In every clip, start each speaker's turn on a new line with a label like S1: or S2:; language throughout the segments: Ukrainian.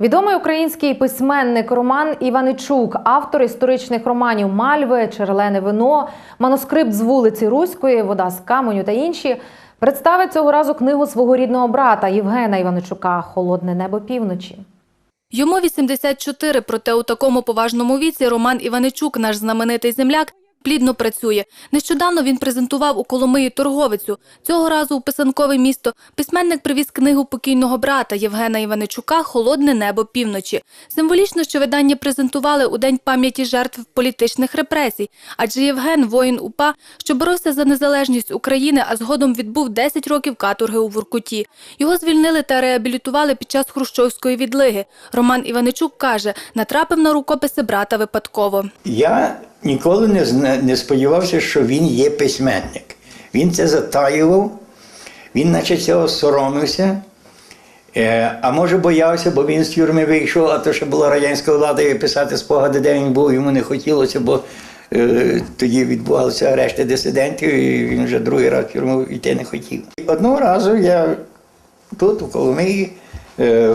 S1: Відомий український письменник Роман Іваничук, автор історичних романів Мальви, Черлене вино, манускрипт з вулиці Руської, Вода з каменю та інші, представить цього разу книгу свого рідного брата Євгена Іваничука Холодне небо півночі.
S2: Йому 84, проте у такому поважному віці Роман Іваничук, наш знаменитий земляк, плідно працює. Нещодавно він презентував у Коломиї торговицю. Цього разу у писанкове місто письменник привіз книгу покійного брата Євгена Іваничука Холодне небо півночі. Символічно, що видання презентували у день пам'яті жертв політичних репресій, адже Євген воїн УПА, що боровся за незалежність України, а згодом відбув 10 років каторги у Воркуті. Його звільнили та реабілітували під час хрущовської відлиги. Роман Іваничук каже, натрапив на рукописи брата випадково.
S3: Я ніколи не, не сподівався, що він є письменник. Він це затаював, він наче цього соромився. Е, а може боявся, бо він з тюрми вийшов, а то ще була радянська влада і писати спогади, де він був, йому не хотілося, бо е, тоді відбувалися арешти дисидентів, і він вже другий раз в тюрму йти не хотів. Одного разу я тут, у Коломиї, е,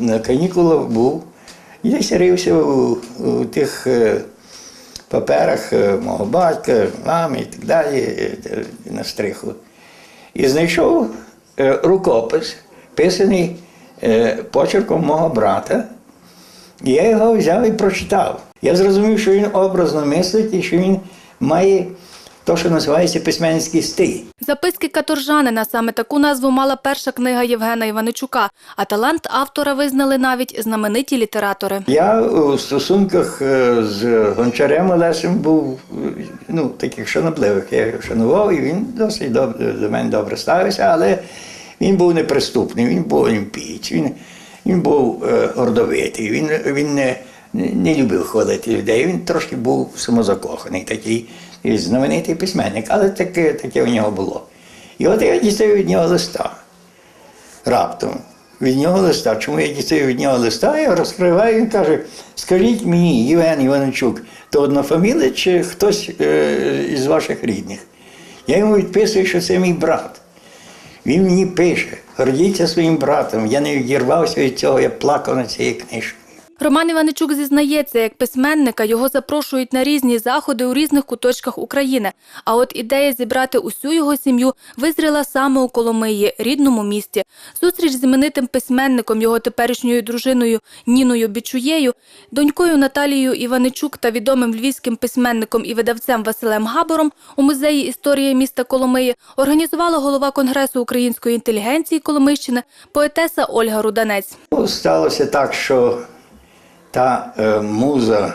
S3: на канікулах був, і десь рився у, у тих паперах е, мого батька, мами і так далі, е, е, на стриху. І знайшов рукопис, писаний почерком мого брата. І я його взяв і прочитав. Я зрозумів, що він образно мислить і що він має те, що називається письменницький стиль.
S2: Записки каторжанина саме таку назву мала перша книга Євгена Іваничука, а талант автора визнали навіть знамениті літератори.
S3: Я у стосунках е, з гончарем Олесем був е, ну, таких шанобливих. Я його шанував, і він досить добре, до мене добре ставився, але він був неприступний, він був олімпієць, він, він був е, гордовитий, він, він не, не любив ходити людей, він трошки був самозакоханий, такий знаменитий письменник, але таке, таке у нього було. І от я дістаю від нього листа раптом від нього листа. Чому я дістаю від нього листа, я розкриваю, він каже: скажіть мені, Євген Іванчук, то одна фамілія чи хтось е, із ваших рідних? Я йому відписую, що це мій брат. Він мені пише, гордіться своїм братом. Я не відірвався від цього, я плакав над цією книжкою.
S2: Роман Іваничук зізнається, як письменника його запрошують на різні заходи у різних куточках України. А от ідея зібрати усю його сім'ю визріла саме у Коломиї, рідному місті. Зустріч з іменитим письменником, його теперішньою дружиною Ніною Бічуєю, донькою Наталією Іваничук та відомим львівським письменником і видавцем Василем Габором у музеї історії міста Коломиї організувала голова Конгресу української інтелігенції Коломийщини поетеса Ольга Руданець.
S3: Ну, Сталося так, що та е, муза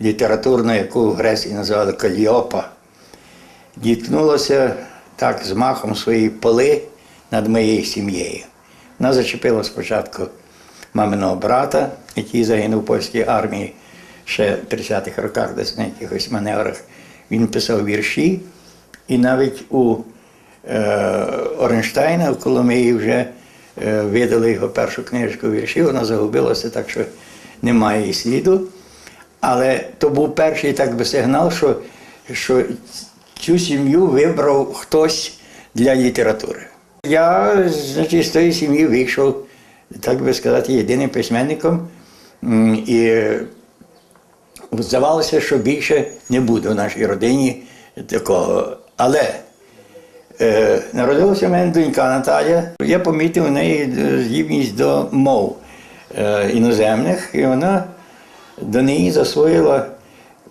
S3: літературна, яку в Греції називали Каліопа, діткнулася так з махом своєї поли над моєю сім'єю. Вона зачепила спочатку маминого брата, який загинув в польській армії ще в 30-х роках, десь на якихось маневрах. Він писав вірші, і навіть у е, Оренштайна в Коломиї вже е, видали його першу книжку віршів, вона загубилася, так що немає її сліду. Але то був перший так би сигнал, що, що цю сім'ю вибрав хтось для літератури. Я, значить, з тої сім'ї вийшов, так би сказати, єдиним письменником. І здавалося, що більше не буде в нашій родині такого. Але е, народилася в мене донька Наталя. Я помітив у неї е, здібність до мов іноземних, і вона до неї засвоїла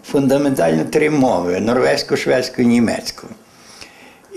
S3: фундаментально три мови: норвезьку, шведську і німецьку.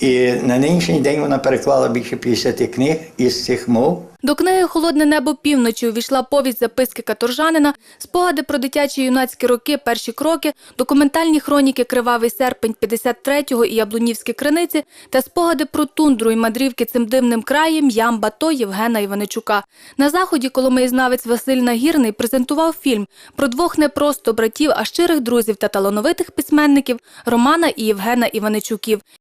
S3: І на нинішній день вона переклала більше 50 книг із цих мов.
S2: До книги Холодне небо півночі увійшла повість записки каторжанина, спогади про дитячі юнацькі роки, перші кроки, документальні хроніки Кривавий серпень 53-го і Яблунівські криниці та спогади про тундру і мандрівки цим дивним краєм Ям Бато Євгена Іваничука. На заході коломиєзнавець Василь Нагірний презентував фільм про двох не просто братів, а щирих друзів та талановитих письменників Романа і Євгена Іваничуків.